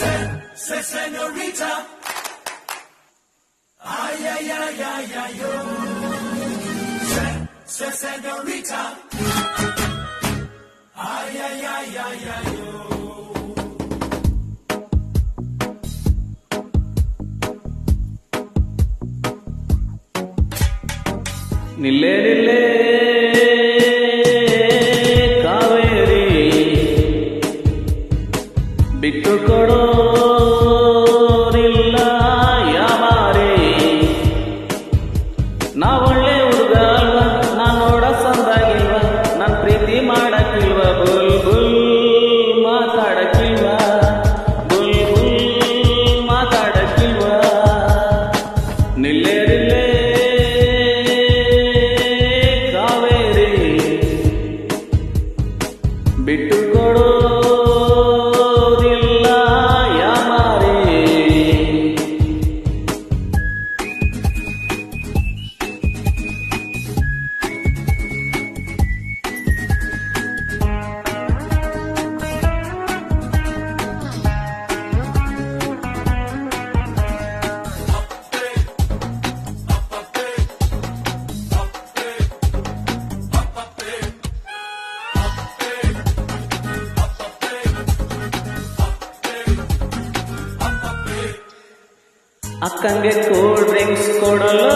Se, se señorita. Ay, ay, ay, ay, ay, oh. Se, se señorita. Ay, ay, ay, ay, ay, oh. Nille, nille. ಬಿಟ್ಟುಕೊಡೋ ಅಕ್ಕಂಗೆ cold drinks ಕೊಡಲು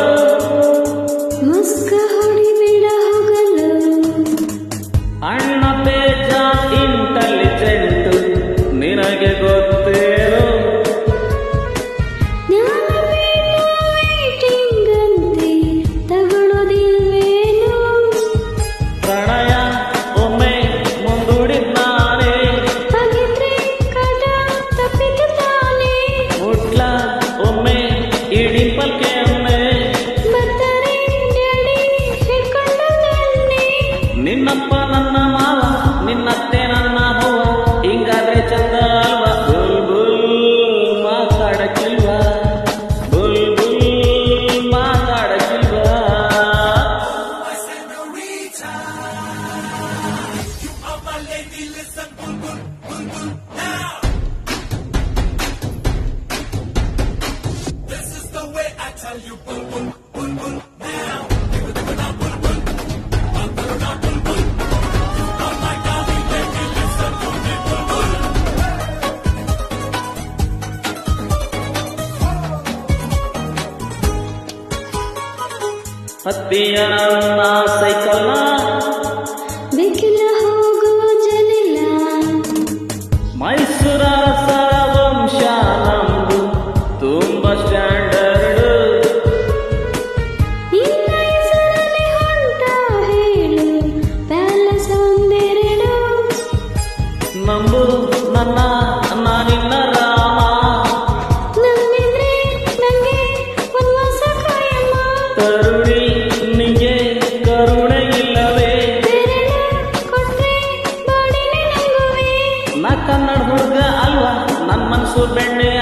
You are my lady, listen, bun bun, bun bun now. ಹತ್ತಿಯ ನನ್ನ ಸೈಕಲ್ನ ಬೇಕಿಲ್ಲ ಹೋಗೋ ಜನಿಲ್ಲ. ಮೈಸೂರ ಸರವಂಶ ನಮ್ದು ತುಂಬ standard. ನಂಬು ನನ್ನ ನಾನಿ husband